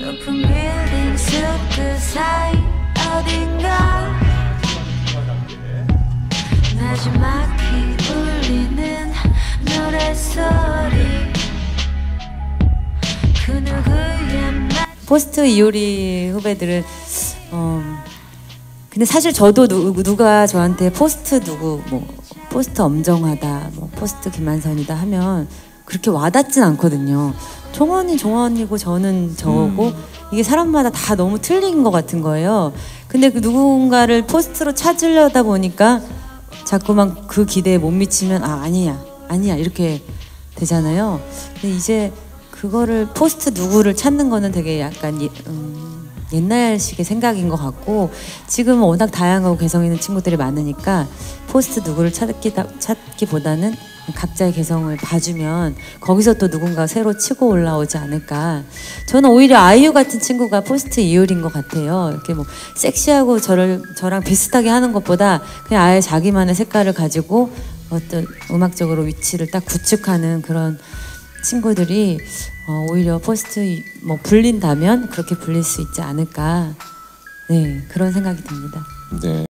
높은 빌딩 숲그 사이 어딘가. 나지막히 울리는 노래소리. 그 누구의 말? 포스트 이효리 후배들은 어 근데 사실 저도 누, 누가 저한테 포스트 누구 뭐 포스트 엄정하다 뭐 포스트 김한선이다 하면 그렇게 와닿진 않거든요. 종원이 종원이고 저는 저고 이게 사람마다 다 너무 틀린 것 같은 거예요. 근데 그 누군가를 포스트로 찾으려다 보니까 자꾸만 그 기대에 못 미치면 아 아니야 아니야 이렇게 되잖아요. 근데 이제 그거를 포스트 누구를 찾는 거는 되게 약간 예- 음, 옛날식의 생각인 것 같고 지금은 워낙 다양하고 개성 있는 친구들이 많으니까 포스트 누구를 찾기, 찾기보다는 각자의 개성을 봐주면 거기서 또 누군가 새로 치고 올라오지 않을까. 저는 오히려 아이유 같은 친구가 포스트 이효리인 것 같아요. 이렇게 뭐 섹시하고 저를 저랑 비슷하게 하는 것보다 그냥 아예 자기만의 색깔을 가지고 어떤 음악적으로 위치를 딱 구축하는 그런 친구들이 어, 오히려 포스트 이- 뭐 불린다면 그렇게 불릴 수 있지 않을까. 네 그런 생각이 듭니다. 네.